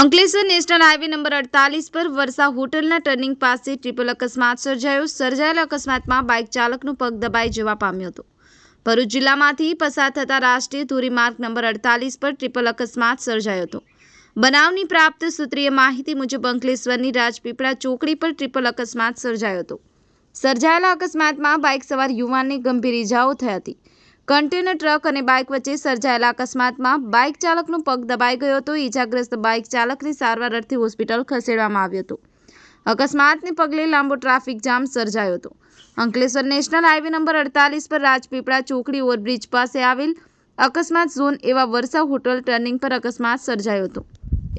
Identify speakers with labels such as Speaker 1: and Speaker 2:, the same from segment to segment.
Speaker 1: Ankleshwar national highway number અડતાલીસ પર વરસા હોટલના ટર્નિંગ પાસે ટ્રિપલ અકસ્માત સર્જાયો. સર્જાયેલા અકસ્માતમાં બાઇક ચાલકનું પગ દબાઈ જવા પામ્યો હતો. ભરૂચ જિલ્લામાંથી પસાર થતા રાષ્ટ્રીય ધોરીમાર્ગ નંબર અડતાલીસ પર ટ્રિપલ અકસ્માત સર્જાયો હતો. બનાવની પ્રાપ્ત સૂત્રીય માહિતી મુજબ અંકલેશ્વરની રાજપીપળા ચોકડી પર ટ્રિપલ અકસ્માત સર્જાયો હતો. સર્જાયેલા અકસ્માતમાં બાઇક સવાર યુવાનને ગંભીર ઇજાઓ થઈ હતી. કન્ટેનર ટ્રક અને બાઇક વચ્ચે સર્જાયેલા અકસ્માતમાં બાઇક ચાલકનો પગ દબાઈ ગયો હતો. ઇજાગ્રસ્ત બાઇક ચાલકને સારવાર અર્થે હોસ્પિટલ ખસેડવામાં આવ્યો હતો. અકસ્માતને પગલે લાંબો ટ્રાફિક જામ સર્જાયો હતો. અંકલેશ્વર નેશનલ હાઈવે નંબર અડતાલીસ પર રાજપીપળા ચોકડી ઓવરબ્રિજ પાસે આવેલ અકસ્માત ઝોન એવા વરસા હોટલ ટર્નિંગ પર અકસ્માત સર્જાયો હતો.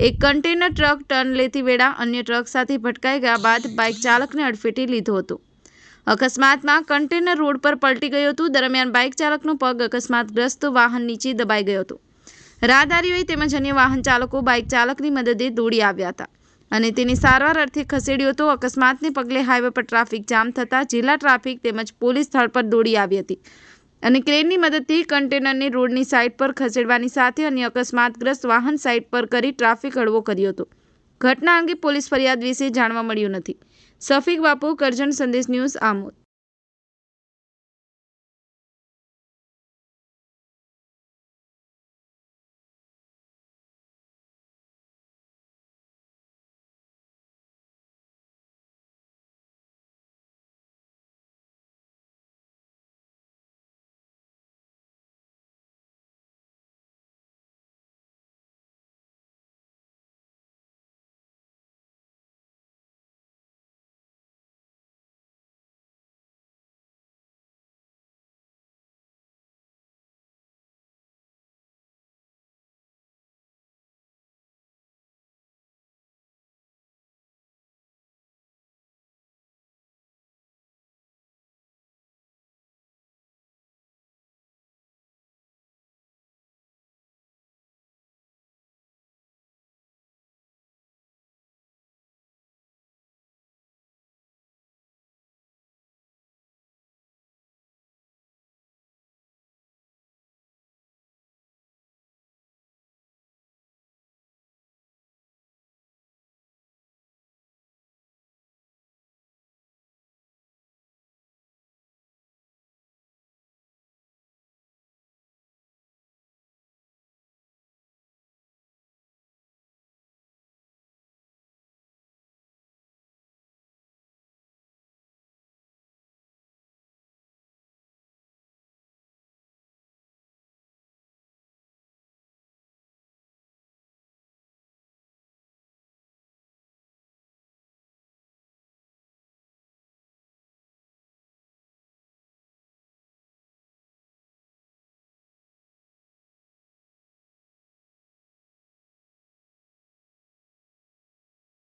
Speaker 1: એક કન્ટેનર ટ્રક ટર્ન લેતી વેળા અન્ય ટ્રક સાથે ભટકાઈ ગયા બાદ બાઇક ચાલકને અડફેટે લીધો હતો. અકસ્માતમાં કન્ટેનર રોડ પર પલટી ગયું હતું. દરમિયાન બાઇક ચાલકનો પગ અકસ્માતગ્રસ્ત વાહન નીચે દબાઈ ગયો હતો. રાહદારીઓએ તેમજ અન્ય વાહન ચાલકો બાઇક ચાલકની મદદે દોડી આવ્યા હતા અને તેની સારવાર અર્થે ખસેડ્યો હતો. અકસ્માતને પગલે હાઈવે પર ટ્રાફિક જામ થતાં જિલ્લા ટ્રાફિક તેમજ પોલીસ સ્થળ પર દોડી આવી હતી અને ક્રેનની મદદથી કન્ટેનરને રોડની સાઇડ પર ખસેડવાની સાથે અન્ય અકસ્માતગ્રસ્ત વાહન સાઇડ પર કરી ટ્રાફિક હળવો કર્યો હતો. ઘટના અંગે પોલીસ ફરિયાદ વિશે જાણવા મળ્યું નથી. સફીક બાપુ કરજણ સંદેશ ન્યૂઝ આમોદ.